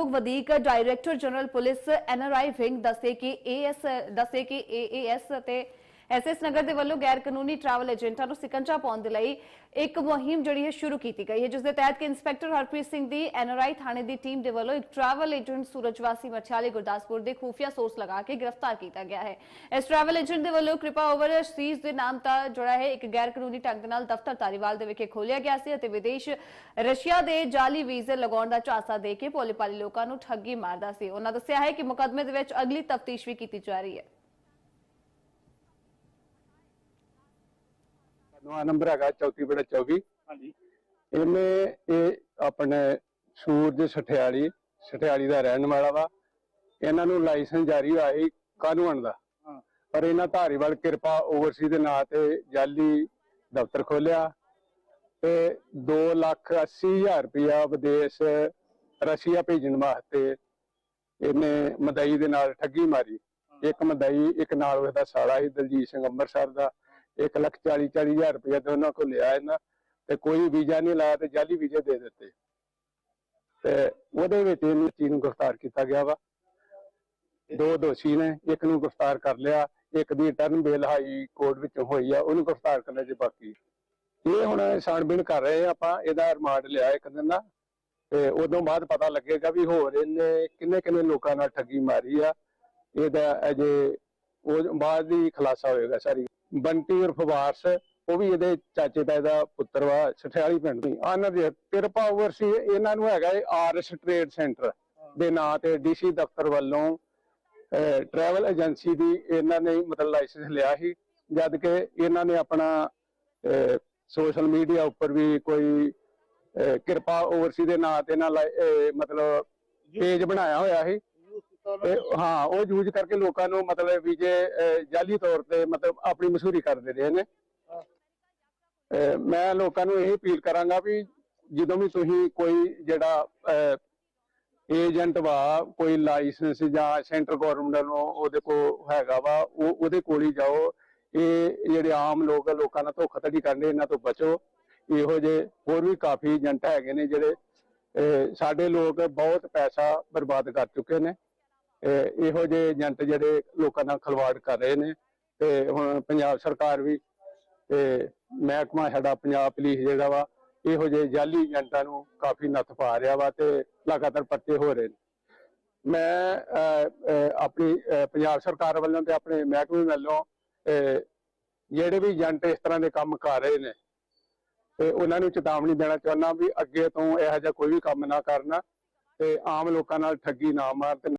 ਮਾਨਯੋਗ ਵਧੀਕ director general police NRI wing ਦੱਸੇ ਕਿ ਏਐਸ ਦੱਸੇ ਕਿ ਏਏਐਸ ਅਤੇ ਐਸਐਸ ਨਗਰ ਦੇ ਵੱਲੋਂ ਗੈਰ ਕਾਨੂੰਨੀ ਟਰੈਵਲ ਏਜੰਟਾਂ ਨੂੰ ਸਿਕੰਜਾ ਪਾਉਣ ਦੇ ਲਈ ਇੱਕ ਮੁਹਿੰਮ ਜਿਹੜੀ ਹੈ ਸ਼ੁਰੂ ਕੀਤੀ ਗਈ ਹੈ, ਜਿਸ ਦੇ ਤਹਿਤ ਕਿ ਇੰਸਪੈਕਟਰ ਹਰਪ੍ਰੀਤ ਸਿੰਘ ਦੀ ਐਨਆਰਆਈ ਥਾਣੇ ਦੀ ਟੀਮ ਦੇ ਵੱਲੋਂ ਇੱਕ ਟਰੈਵਲ ਏਜੰਟ ਸੂਰਜਵਾਸੀ ਮਠਿਆਲੇ ਗੁਰਦਾਸਪੁਰ ਦੇ ਖੂਫੀਆ ਸੋਰਸ ਲਗਾ ਕੇ ਗ੍ਰਿਫਤਾਰ ਕੀਤਾ ਗਿਆ ਹੈ। ਇਸ ਟਰੈਵਲ ਏਜੰਟ ਦੇ ਵੱਲੋਂ ਕਿਰਪਾ ਓਵਰ ਸੀਜ਼ ਦੇ ਨਾਮ ਦਾ ਜਿਹੜਾ ਹੈ, ਇੱਕ ਗੈਰ ਕਾਨੂੰਨੀ ਢੰਗ ਨਾਲ ਦਫ਼ਤਰ ਧਾਰੀਵਾਲ ਦੇ ਵਿਖੇ ਖੋਲਿਆ ਗਿਆ ਸੀ ਅਤੇ ਵਿਦੇਸ਼ ਰਸ਼ੀਆ ਦੇ ਜਾਲੀ ਵੀਜ਼ੇ ਲਗਾਉਣ ਦਾ ਝਾਂਸਾ ਦੇ ਕੇ ਭੋਲੇ ਭਾਲੇ ਲੋਕਾਂ ਨੂੰ ਠੱਗੀ ਮਾਰਦਾ ਸੀ। ਉਹਨਾਂ ਦੱਸਿਆ ਹੈ ਕਿ ਮੁਕੱਦਮੇ ਦੇ ਵਿੱਚ ਅਗਲੀ ਤਫਤੀਸ਼ ਵੀ ਕੀਤੀ ਜਾ ਰਹੀ ਹੈ। ਨਵਾਂ ਨੰਬਰ ਹੈਗਾ 34 ਬੜਾ 24 ਹਾਂਜੀ। ਇਹਨੇ ਇਹ ਆਪਣੇ ਸੂਰਜ ਸਠਿਆਲੀ ਸਠਿਆਲੀ ਦਾ ਰਹਿਣ ਵਾਲਾ ਵਾ। ਇਹਨਾਂ ਨੂੰ ਲਾਇਸੈਂਸ ਜਾਰੀ ਹੋਇਆ ਸੀ ਕਾਨੂੰਨ ਦਾ ਹਾਂ। ਪਰ ਇਹਨਾਂ ਧਾਰੀਵਾਲ ਕਿਰਪਾ ਓਵਰਸੀ ਦੇ ਨਾਂ ਤੇ ਜਾਲੀ ਦਫ਼ਤਰ ਖੋਲਿਆ ਤੇ 2 ਲੱਖ 80 ਹਜ਼ਾਰ ਰੁਪਇਆ ਵਿਦੇਸ਼ ਰਸ਼ੀਆ ਭੇਜਣ ਵਾਸਤੇ ਇਹਨੇ ਮਦਈ ਦੇ ਨਾਲ ਠੱਗੀ ਮਾਰੀ। ਇੱਕ ਮਦਈ ਇੱਕ ਨਾਲ ਉਹਦਾ ਸਾਲਾ ਸੀ ਦਲਜੀਤ ਸਿੰਘ ਅੰਮ੍ਰਿਤਸਰ ਦਾ। 1 ਲੱਖ 40 40 ਹਜ਼ਾਰ ਰੁਪਇਆ ਤੇ ਉਹਨਾਂ ਕੋਲ ਲਿਆ ਇਹਨਾਂ ਤੇ ਕੋਈ ਵੀਜ਼ਾ ਨਹੀਂ ਲਾਇਆ ਤੇ ਜਾਲੀ ਵੀਜ਼ੇ ਦੇ ਦਿੱਤੇ। ਤੇ ਉਹਦੇ ਵਿੱਚ ਇਹਨੂੰ ਚੀਨ ਨੂੰ ਗ੍ਰਿਫਤਾਰ ਕੀਤਾ ਗਿਆ ਵਾ। ਦੋ ਦੋਸ਼ੀ ਨੇ, ਇੱਕ ਨੂੰ ਗ੍ਰਿਫਤਾਰ ਕਰ ਲਿਆ, ਇੱਕ ਦੀ ਟਰਨ ਬੇਲ ਹਾਈ ਕੋਰਟ ਵਿੱਚੋਂ ਹੋਈ ਆ, ਉਹਨੂੰ ਗ੍ਰਿਫਤਾਰ ਕਰਨਾ ਜੇ ਬਾਕੀ। ਇਹ ਹੁਣ ਛਾਣਬੀਣ ਕਰ ਰਹੇ ਆ ਆਪਾਂ, ਇਹਦਾ ਰਿਮਾਂਡ ਲਿਆ ਇੱਕ ਦਿਨ ਦਾ। ਤੇ ਉਦੋਂ ਬਾਅਦ ਪਤਾ ਲੱਗੇਗਾ ਵੀ ਹੋਰ ਇਹਨੇ ਕਿੰਨੇ ਕਿੰਨੇ ਲੋਕਾਂ ਨਾਲ ਠੱਗੀ ਮਾਰੀ ਆ। ਇਹਦਾ ਅਜੇ ਉਹ ਬਾਅਦ ਹੀ ਖੁਲਾਸਾ ਹੋਏਗਾ ਸਾਰੀ। ਬੰਟੀ ਉਰਫ ਵਾਰਸ ਉਹ ਵੀ ਇਹਦੇ ਚਾਚੇ ਤਾਏ ਦਾ ਪੁੱਤਰ ਵਾ ਸਠਿਆਲੀ ਪਿੰਡ ਦੀ। ਆਹ ਇਹਨਾਂ ਦੇ ਕਿਰਪਾ ਓਵਰਸੀ ਇਹਨਾਂ ਨੂੰ ਹੈਗਾ ਆਰਐਸ ਟ੍ਰੇਡ ਸੈਂਟਰ ਦੇ ਨਾਂ ਤੇ ਡੀਸੀ ਦਫ਼ਤਰ ਵੱਲੋਂ ਟਰੈਵਲ ਏਜੰਸੀ ਦੀ ਇਹਨਾਂ ਨੇ ਮਤਲਬ ਲਾਇਸੈਂਸ ਲਿਆ ਸੀ ਜਦ ਕਿ ਇਹਨਾਂ ਨੇ ਆਪਣਾ ਸੋਸ਼ਲ ਮੀਡੀਆ ਉੱਪਰ ਵੀ ਕੋਈ ਕਿਰਪਾ ਓਵਰਸੀ ਦੇ ਨਾਂ ਤੇ ਨਾਲ ਮਤਲਬ ਪੇਜ ਬਣਾਇਆ ਹੋਇਆ ਸੀ। ਤੇ। ਹਾਂ ਉਹ ਯੂਜ਼ ਕਰਕੇ ਲੋਕਾਂ ਨੂੰ ਮਤਲਬ ਵੀਜ਼ੇ ਅਹ, ਜਾਲੀ ਤੌਰ ਤੇ ਮਤਲਬ ਆਪਣੀ ਮਸ਼ਹੂਰੀ ਕਰਦੇ ਰਹੇ ਨੇ। ਅਹ, ਮੈਂ ਲੋਕਾਂ ਨੂੰ ਇਹ ਅਪੀਲ ਕਰਾਂਗਾ ਵੀ ਜਦੋਂ ਵੀ ਤੁਸੀਂ ਕੋਈ ਜਿਹੜਾ ਏਜੰਟ ਵਾ ਕੋਈ ਲਾਇਸੈਂਸ ਜਾਂ ਸੈਂਟਰ ਗਵਰਨਮੈਂਟ ਨੂੰ ਉਹਦੇ ਕੋ ਹੈਗਾ ਵਾ ਉਹ ਉਹਦੇ ਕੋਲ ਹੀ ਜਾਓ ਇਹ ਜਿਹੜੇ ਆਮ ਲੋਕ ਆ, ਲੋਕਾਂ ਨਾਲ ਧੋਖਾਧੜੀ ਕਰਦੇ ਇਹਨਾਂ ਤੋਂ ਬਚੋ ਇਹੋ ਜਿਹੇ ਹੋਰ ਵੀ ਕਾਫੀ ਏਜੰਟ ਹੈਗੇ ਨੇ ਜਿਹੜੇ ਅਹ, ਸਾਡੇ ਲੋਕ ਬਹੁਤ ਪੈਸਾ ਬਰਬਾਦ ਕਰ ਚੁੱਕੇ ਨੇ ਇਹੋ ਜਿਹੇ ਏਜੰਟ ਜਿਹੜੇ ਲੋਕਾਂ ਨਾਲ ਖਲਵਾੜ ਕਰ ਰਹੇ ਨੇ ਤੇ ਹੁਣ ਪੰਜਾਬ ਸਰਕਾਰ ਵੀ ਤੇ ਮਹਿਕਮਾ ਸਾਡਾ ਪੰਜਾਬ ਪੁਲਿਸ ਜਿਹੜਾ ਵਾ, ਇਹੋ ਜਿਹੇ ਜਾਲੀ ਏਜੰਟਾਂ ਨੂੰ ਕਾਫੀ ਨੱਥ ਪਾ ਰਿਹਾ ਵਾ ਤੇ ਲਗਾਤਾਰ ਪਰਚੇ ਹੋ ਰਹੇ ਨੇ। ਮੈਂ ਆਪਣੀ ਪੰਜਾਬ ਸਰਕਾਰ ਵੱਲੋਂ ਤੇ ਆਪਣੇ ਮਹਿਕਮੇ ਵੱਲੋਂ ਜਿਹੜੇ ਵੀ ਏਜੰਟ ਇਸ ਤਰ੍ਹਾਂ ਦੇ ਕੰਮ ਕਰ ਰਹੇ ਨੇ, ਤੇ ਉਹਨਾਂ ਨੂੰ ਚੇਤਾਵਨੀ ਦੇਣਾ ਚਾਹੁੰਦਾ ਵੀ ਅੱਗੇ ਤੋਂ ਇਹੋ ਜਿਹਾ ਕੋਈ ਵੀ ਕੰਮ ਨਾ ਕਰਨਾ ਤੇ ਆਮ ਲੋਕਾਂ ਨਾਲ ਠੱਗੀ ਨਾ ਮਾਰ ਤੇ